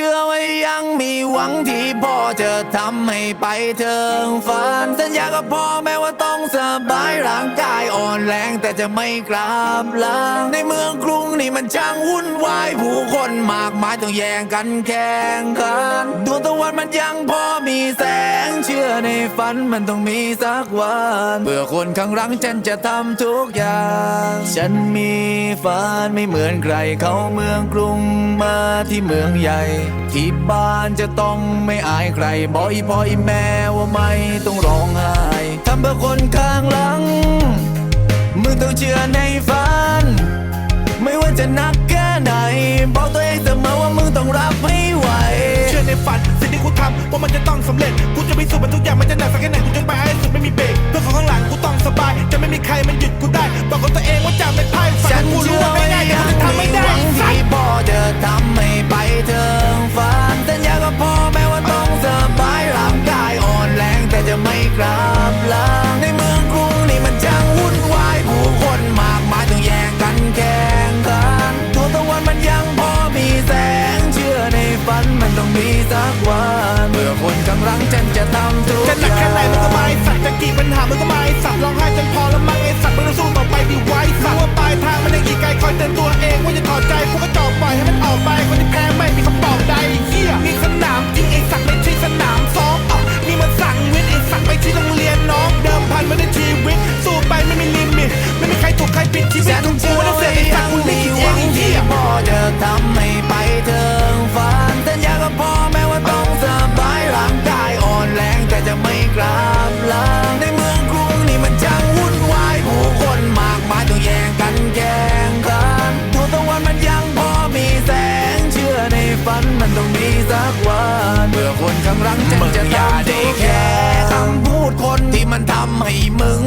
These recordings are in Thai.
เชื่อว่ายังมีหวังที่พ่อจะทำให้ไปถึงฝันสัญญากับพ่อแม้ว่าต้องสบายร่างกายอ่อนแรงแต่จะไม่กลับลังในเมืองกรุงนี่มันช่างวุ่นวายผู้คนมากมายต้องแย่งกันแข่งขันดวงตะวันมันยังพอมีแสงเชื่อในฝันมันต้องมีสักวันเพื่อคนข้างหลังฉันจะทำทุกอย่าง ฉันมีฝันไม่เหมือนใครเขาเมืองกรุงมาที่เมืองใหญ่ที่บ้านจะต้องไม่อายใครบอกอีพ่ออีแม่ว่าไม่ต้องร้องไห้ทำเพื่อคนข้างหลัง มึงต้องเชื่อในฝัน ไม่ว่าจะหนักแค่ไหน บอกตัวเองเสมอว่ามึงต้องรับให้ไหว เชื่อในฝันสิ่งที่กูทำว่ามันจะต้องสำเร็จ กูจะพิสูจน์มันทุกอย่างมันจะหนักสักแค่ไหนกูจะไปให้สุดไม่มีเบรกเพื่อคนข้างหลังกูต้องสบาย จะไม่มีใครมันหยุดกูได้ บอกกับตัวเองว่าจะไม่พ่ายฝัฉันนกูรู้เชื่อว่า กวันเมื่อคนข้างหลังจะจะทำทุกอย่างคำพูดคนที่มันทำให้มึง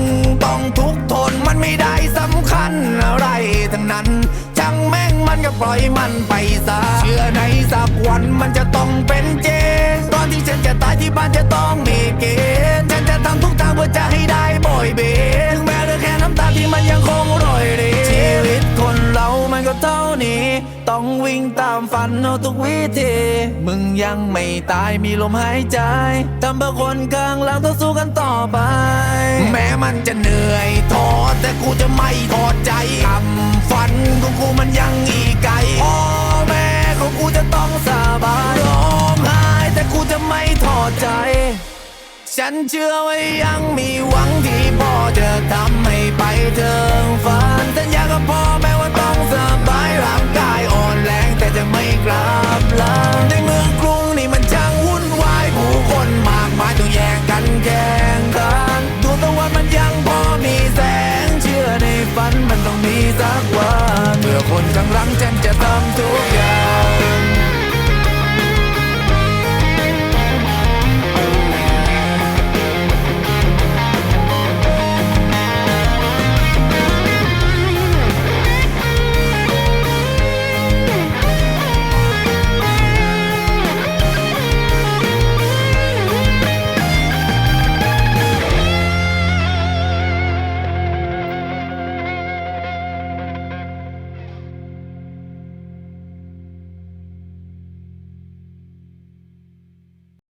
ต้องทุกข์ทนมันไม่ได้สำคัญอะไรทั้งนั้นจังแม่งมันก็ปล่อยมันไปซะเชื่อในสักวันมันจะต้องเป็นเจตอนที่ฉันจะตายที่บ้านจะต้อง ต้องวิ่งตามฝันเอาทุกวิธี มึงยังไม่ตายมีลมหายใจทำเพื่อคนข้างหลังต้องสู้กันต่อไป แม้มันจะเหนื่อยท้อแต่กูจะไม่ทอดใจคำฝันของกูมันยังอีกไกลพ่อแม่ของกูจะต้องสบายร้องไห้แต่กูจะไม่ทอดใจ ฉันเชื่อว่ายังมีหวังที่พ่อจะทำให้ไปถึงฝั นครั้งรังแจ้จะตามตัว